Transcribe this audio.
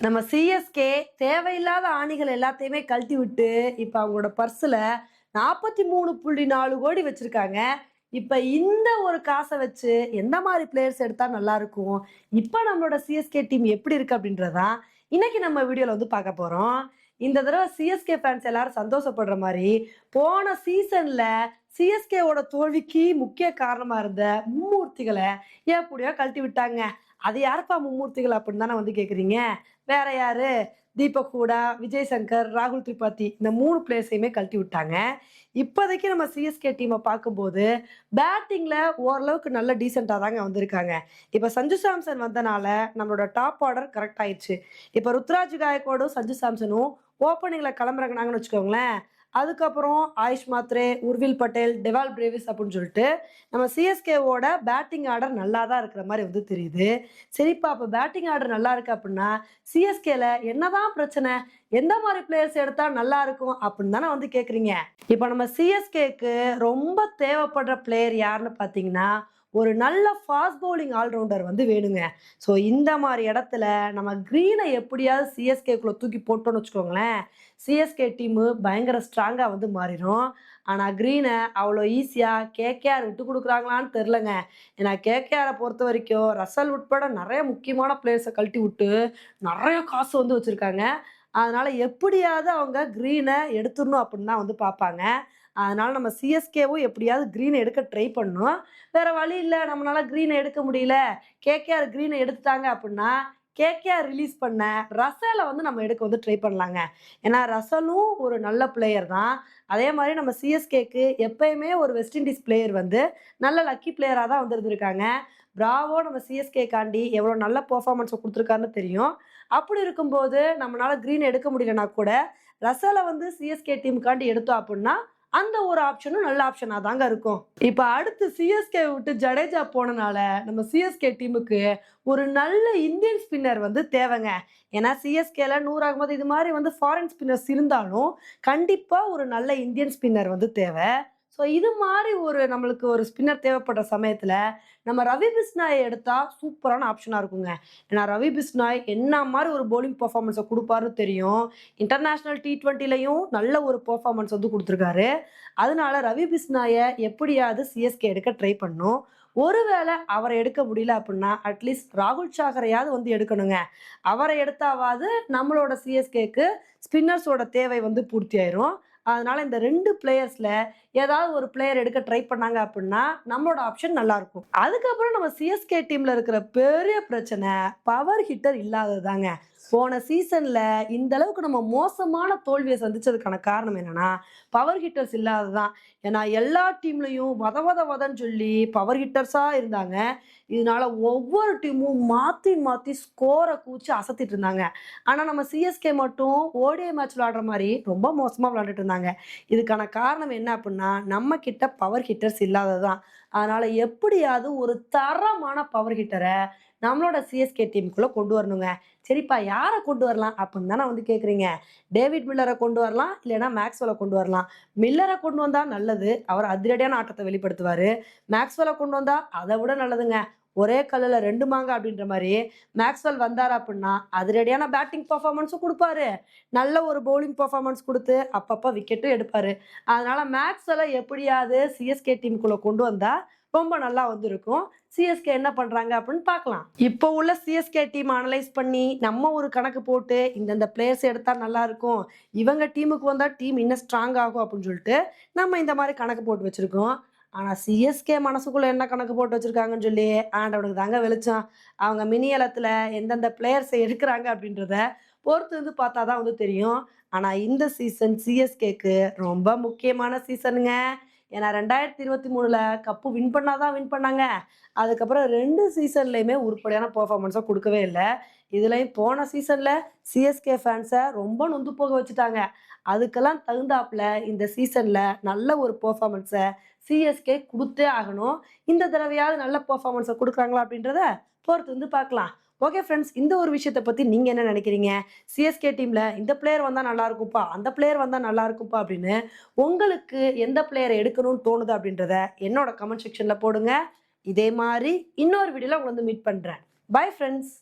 நம்ம சிஎஸ்கே தேவையில்லாத ஆணிகள் எல்லாத்தையுமே கழட்டி விட்டு இப்போ அவங்களோட பர்ஸில் நாற்பத்தி மூணு புள்ளி நாலு கோடி வச்சுருக்காங்க. இப்போ இந்த ஒரு காசை வச்சு எந்த மாதிரி பிளேயர்ஸ் எடுத்தால் நல்லாயிருக்கும் இப்போ நம்மளோட சிஎஸ்கே டீம் எப்படி இருக்குது அப்படின்றதான் இன்னைக்கு நம்ம வீடியோவில் வந்து பார்க்க போகிறோம் இந்த தடவை சிஎஸ்கே ஃபேன்ஸ் எல்லாரும் சந்தோஷப்படுற மாதிரி போன சீசன்ல சிஎஸ்கேவோட தோல்விக்கு முக்கிய காரணமா இருந்த மும்மூர்த்திகளை எப்படியோ கழட்டி விட்டாங்க அது யாருப்பா மும்மூர்த்திகள் அப்படின்னு தானே வந்து கேட்குறீங்க வேற யாரு? தீபக் ஹூடா விஜய் சங்கர் ராகுல் திரிபாதி இந்த மூணு பிளேயர்ஸையுமே கழட்டி விட்டாங்க. இப்போதைக்கு நம்ம சிஎஸ்கே டீமை பார்க்கும்போது பேட்டிங்கில் ஓரளவுக்கு நல்ல டீசெண்டாக தாங்க வந்திருக்காங்க. இப்போ சஞ்சு சாம்சன் வந்தனால நம்மளோட டாப் ஆர்டர் கரெக்ட் ஆயிடுச்சு. இப்போ ருத்ராஜ் காயக்கோடும் சஞ்சு சாம்சனும் ஓப்பனிங்கில் கிளம்புறாங்கன்னு வச்சுக்கோங்களேன் அதுக்கப்புறம் ஆயுஷ் மாத்ரே உர்வில் பட்டேல் டெவால் பிரேவிஸ் அப்படின்னு சொல்லிட்டு நம்ம சிஎஸ்கேவோட பேட்டிங் ஆர்டர் நல்லா தான் இருக்கிற மாதிரி வந்து தெரியுது. சரிப்பா அப்போ பேட்டிங் ஆர்டர் நல்லா இருக்கு அப்படின்னா சிஎஸ்கேல என்னதான் பிரச்சனை எந்த மாதிரி பிளேயர்ஸ் எடுத்தா நல்லா இருக்கும் அப்படின்னு தானே வந்து கேட்குறீங்க இப்போ நம்ம சிஎஸ்கேக்கு ரொம்ப தேவைப்படுற பிளேயர் யாருன்னு பார்த்தீங்கன்னா ஒரு நல்ல ஃபாஸ்ட் பவுலிங் ஆல்ரவுண்டர் வந்து வேணுங்க. ஸோ இந்த மாதிரி இடத்துல நம்ம க்ரீனை எப்படியாவது சிஎஸ்கேக்குள்ளே தூக்கி போட்டோம்னு வச்சுக்கோங்களேன். சிஎஸ்கே டீமு பயங்கர ஸ்ட்ராங்காக வந்து மாறிடும். ஆனால் க்ரீனை அவ்வளோ ஈஸியாக கேகேஆர் விட்டு கொடுக்குறாங்களான்னு தெரிலங்க ஏன்னா கேகேஆரை பொறுத்த வரைக்கும் ரசல் உட்பட நிறைய முக்கியமான பிளேயர்ஸை கழட்டி விட்டு நிறைய காசு வந்து வச்சுருக்காங்க. அதனால் எப்படியாவது அவங்க க்ரீனை எடுத்துடணும் அப்படின்னு தான் வந்து பார்ப்பாங்க. அதனால் நம்ம சிஎஸ்கேவும் எப்படியாவது க்ரீனை எடுக்க ட்ரை பண்ணோம் வேறு வழி இல்லை. நம்மளால க்ரீனை எடுக்க முடியல. கேகேஆர் க்ரீனை எடுத்துட்டாங்க அப்படின்னா கேகேஆர் ரிலீஸ் பண்ண ரசலை வந்து நம்ம எடுக்க வந்து ட்ரை பண்ணலாங்க. ஏன்னா ரசலும் ஒரு நல்ல பிளேயர் தான். அதே மாதிரி நம்ம சிஎஸ்கேக்கு எப்பயுமே ஒரு வெஸ்ட் இண்டீஸ் பிளேயர் வந்து நல்ல லக்கி பிளேயராக தான் வந்துருந்துருக்காங்க. பிராவோ நம்ம சிஎஸ்கே காண்டி எவ்வளோ நல்ல பர்ஃபார்மன்ஸை கொடுத்துருக்காருன்னு தெரியும். அப்படி இருக்கும்போது நம்மளால க்ரீன் எடுக்க முடியலனா கூட ரசலை வந்து சிஎஸ்கே டீமுக்காண்டி எடுத்தோம் அப்படின்னா அந்த ஒரு ஆப்ஷனும் நல்ல ஆப்ஷனாக தாங்க இருக்கும். இப்போ அடுத்து சிஎஸ்கே விட்டு ஜடேஜா போனனால நம்ம சிஎஸ்கே டீமுக்கு ஒரு நல்ல இந்தியன் ஸ்பின்னர் வந்து தேவைங்க. ஏன்னா சிஎஸ்கேல நூறாகும் போது இது மாதிரி வந்து ஃபாரின் ஸ்பின்னர்ஸ் இருந்தாலும் கண்டிப்பாக ஒரு நல்ல இந்தியன் ஸ்பின்னர் வந்து தேவை. ஸோ இது மாதிரி ஒரு நம்மளுக்கு ஒரு ஸ்பின்னர் தேவைப்படுற சமயத்தில் நம்ம ரவி பிஸ்னாயை எடுத்தால் சூப்பரான ஆப்ஷனாக இருக்குங்க. ஏன்னா ரவி பிஸ்னாய் என்ன மாதிரி ஒரு போலிங் பர்ஃபார்மன்ஸை கொடுப்பாருன்னு தெரியும். இன்டர்நேஷ்னல் டி ட்வெண்ட்டிலையும் நல்ல ஒரு பர்ஃபார்மன்ஸ் வந்து கொடுத்துருக்காரு. அதனால ரவி பிஸ்னாயை எப்படியாவது சிஎஸ்கே எடுக்க ட்ரை பண்ணும். ஒருவேளை அவரை எடுக்க முடியல அப்படின்னா அட்லீஸ்ட் ராகுல் சாகரையாவது வந்து எடுக்கணுங்க. அவரை எடுத்தாவது நம்மளோட சிஎஸ்கேக்கு ஸ்பின்னர்ஸோட தேவை வந்து பூர்த்தி ஆயிரும். அதனால் இந்த ரெண்டு பிளேயர்ஸில் ஏதாவது ஒரு பிளேயர் எடுக்க ட்ரை பண்ணாங்க அப்படின்னா நம்மளோட ஆப்ஷன் நல்லாயிருக்கும் அதுக்கப்புறம் நம்ம சிஎஸ்கே டீமில் இருக்கிற பெரிய பிரச்சனை பவர் ஹிட்டர் இல்லாததாங்க போன சீசன்ல இந்த அளவுக்கு நம்ம மோசமான தோல்வியை சந்திச்சதுக்கான காரணம் என்னன்னா பவர் ஹிட்டர்ஸ் இல்லாததான் ஏன்னா எல்லா டீம்லையும் வத வத வதன்னு சொல்லி பவர் ஹிட்டர்ஸா இருந்தாங்க. இதனால ஒவ்வொரு டீமும் மாத்தி மாத்தி ஸ்கோரை கூச்சி அசத்திட்டு இருந்தாங்க. ஆனா நம்ம சிஎஸ்கே மட்டும் ஓடிஐ மேட்ச் விளாடுற மாதிரி ரொம்ப மோசமா விளையாண்டுட்டு இருந்தாங்க. இதுக்கான காரணம் என்ன அப்படின்னா நம்ம கிட்ட பவர் ஹிட்டர்ஸ் இல்லாததான் அதனால எப்படியாவது ஒரு தரமான பவர் ஹிட்டரை நம்மளோட சிஎஸ்கே டீமுக்குள்ள கொண்டு வரணுங்க. சரிப்பா யாரை கொண்டு வரலாம் அப்படின்னு தானே வந்து கேட்குறீங்க டேவிட் மில்லரை கொண்டு வரலாம் இல்லைன்னா மேக்ஸ்வெலை கொண்டு வரலாம். மில்லரை கொண்டு வந்தால் நல்லது அவர் அதிரடியான ஆட்டத்தை வெளிப்படுத்துவார். மேக்ஸ்வெலை கொண்டு வந்தால் அதை விட நல்லதுங்க. ஒரே கல்லில் ரெண்டு மாங்க அப்படின்ற மாதிரி மேக்ஸ்வெல் வந்தார் அப்படின்னா அதிரடியான பேட்டிங் பர்ஃபார்மன்ஸும் கொடுப்பாரு. நல்ல ஒரு பவுலிங் பர்ஃபார்மன்ஸ் கொடுத்து அப்பப்போ விக்கெட்டும் எடுப்பார். அதனால மேக்ஸ்வெலை எப்படியாவது சிஎஸ்கே டீமுக்குள்ளே கொண்டு வந்தால் ரொம்ப நல்லா வந்திருக்கும். சிஎஸ்கே என்ன பண்றாங்க அப்படின்னு பார்க்கலாம். இப்போ உள்ள சிஎஸ்கே டீம் அனலைஸ் பண்ணி நம்ம ஒரு கணக்கு போட்டு இந்தந்த பிளேயர்ஸ் எடுத்தா நல்லா இருக்கும். இவங்க டீமுக்கு வந்தா டீம் இன்னும் ஸ்ட்ராங் ஆகும் அப்படின்னு சொல்லிட்டு நம்ம இந்த மாதிரி கணக்கு போட்டு வச்சிருக்கோம். ஆனால் சிஎஸ்கே மனசுக்குள்ளே என்ன கணக்கு போட்டு வச்சுருக்காங்கன்னு சொல்லி ஆண்டவனுக்கு தாங்க வெளிச்சம். அவங்க மினியலத்தில் எந்தெந்த பிளேயர்ஸை எடுக்கிறாங்க அப்படின்றத பொறுத்து வந்து பார்த்தா தான் வந்து தெரியும். ஆனால் இந்த சீசன் சிஎஸ்கேக்கு ரொம்ப முக்கியமான சீசனுங்க ஏன்னா ரெண்டாயிரத்தி இருபத்தி மூணில் கப்பு வின் பண்ணால் தான் வின் பண்ணாங்க. அதுக்கப்புறம் ரெண்டு சீசன்லையுமே உருப்படியான பர்ஃபார்மன்ஸாக கொடுக்கவே இல்லை. இதுலேயும் போன சீசனில் சிஎஸ்கே ஃபேன்ஸை ரொம்ப நொந்து போக வச்சுட்டாங்க. அதுக்கெல்லாம் தகுந்தாப்பில் இந்த சீசனில் நல்ல ஒரு பர்ஃபார்மன்ஸை சிஎஸ்கே கொடுத்தே ஆகணும். இந்த தடவையாவது நல்ல பர்ஃபார்மன்ஸை கொடுக்குறாங்களா அப்படின்றத பொறுத்து வந்து பார்க்கலாம். ஓகே ஃப்ரெண்ட்ஸ் இந்த ஒரு விஷயத்தை பற்றி நீங்கள் என்ன நினைக்கிறீங்க? சிஎஸ்கே டீமில் இந்த பிளேயர் வந்தால் நல்லா இருக்கும்ப்பா அந்த பிளேயர் வந்தால் நல்லா இருக்கும்ப்பா அப்படின்னு உங்களுக்கு எந்த பிளேயரை எடுக்கணும்னு தோணுது அப்படின்றத என்னோட கமெண்ட் செக்ஷனில் போடுங்க. இதே மாதிரி இன்னொரு வீடியோவில் உங்களை வந்து மீட் பண்ணுறேன் பை ஃப்ரெண்ட்ஸ்